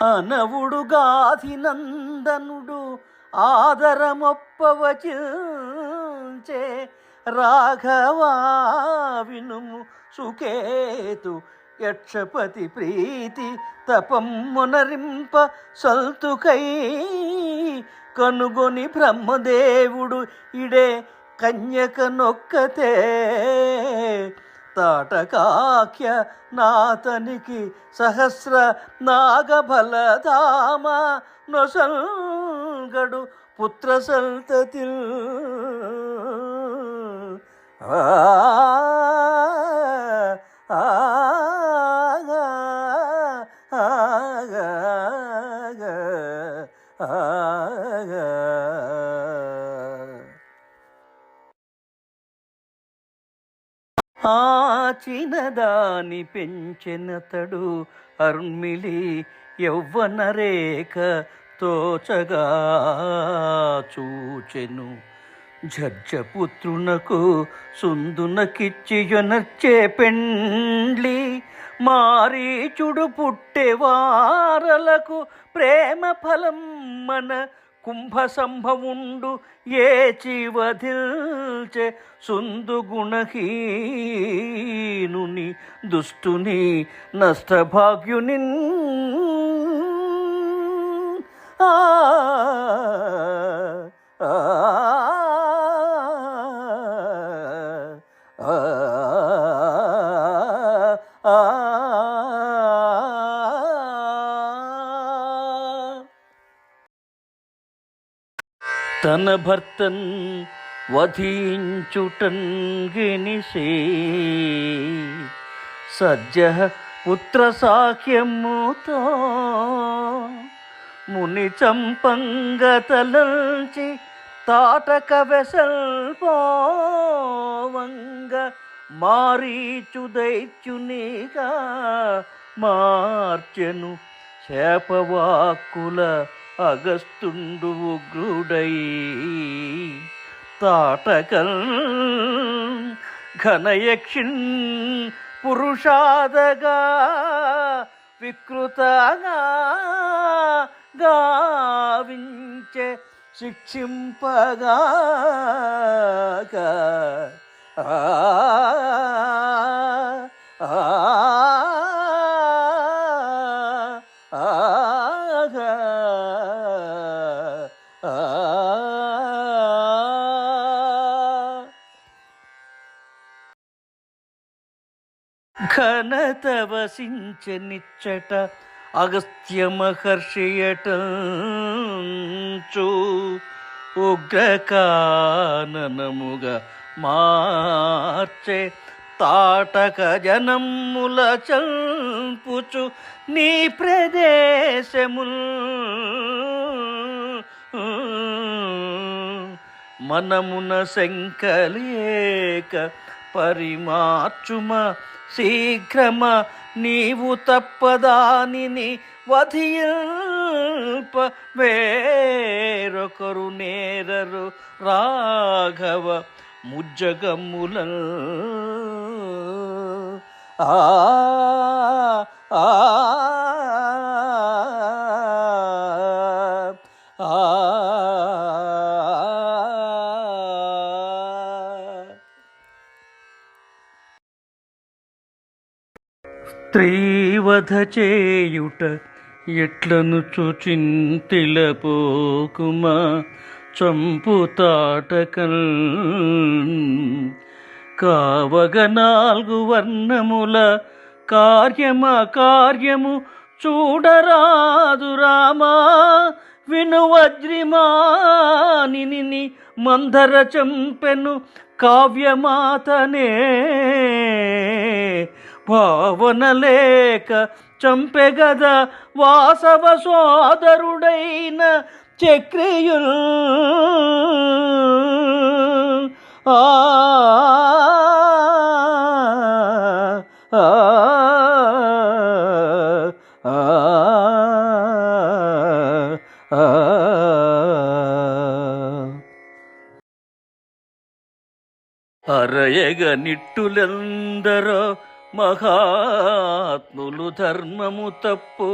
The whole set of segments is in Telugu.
అనవుడు గాధి నందనుడు ఆదరమొప్పవచే రాఘవా సుకేతు యక్షపతి ప్రీతి తపమ్మునరింప సల్తుకై కనుగొని బ్రహ్మదేవుడు ఇడే కన్యక నొక్కతే తాటకాఖ్య నాతనికి సహస్ర నాగబలధామ నొసంగడు పుత్ర సంతతి ఆ. చిన్నదాని పెంచెనతడు అర్మిలి యౌవన రేఖ తోచగా చూచెను. జర్జపుత్రునకు సుందునకిచ్చియునర్చే పెండ్లి మారీచుడు పుట్టెవారలకు ప్రేమ ఫలం మన కుంభ సంభవుండు ఏ చివధిల్చే సుందు గుణహీనుని దుష్టుని తన భర్తన్ వధించుటన్ గినిసే సజ్జ పుత్ర సాఖ్యముతో ముని చంపంగతలంచి తాటక వెసల్పోవంగ మారీచు దైత్యునిగా మార్చెను శాపవాక్కుల అగస్తుండు ఉగ్రుడై తాటకల్ ఘనయక్షిన్ పురుషాదగా వికృతగా గావించే శిక్షింపగా ఆ ఘనత వసించనిచ్చట అగస్త్య మహర్షియటంచు ఉగ్రకాననముగా మార్చే తాటక జనముల చంపుచు నీ ప్రదేశముల్. మనమున శంకలేక పరిమార్చుమ శీఘ్రమ నీవు తప్పదానిని వధియల్ప వేరొకరు నేరరు రాఘవ ముజ్జగముల ఆ ఆ స్త్రీవధ చేయుట ఎట్లను చుచింతిలపోకుమా చంపుతాటకల్ కావగ నాలుగు వర్ణముల కార్యమ కార్యము చూడరాదు రామా. విను వజ్రిమానిని మందర చంపెను కావ్యమాతనే. భావన లేక చంపెగద వాసవ సోదరుడైన చక్రియుల్ ఆ ఆ, ఆ, ఆ, అరయగ నిట్టులెందరో మహాత్ములు ధర్మము తప్పు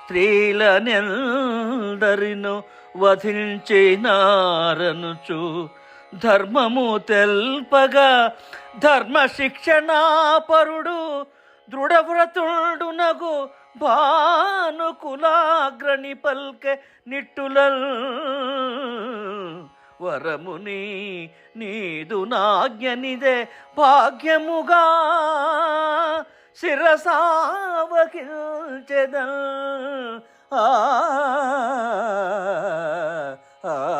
స్త్రీలనెందరిను వధించినారనుచు. ధర్మము తెల్పగా ధర్మ శిక్షణాపరుడు దృఢవ్రతుడునగు భానుకులాగ్రణి పల్కె నిట్టులల్. వరముని నీదు నాజ్ఞనిదే భాగ్యముగా 아, 아, 아. 아.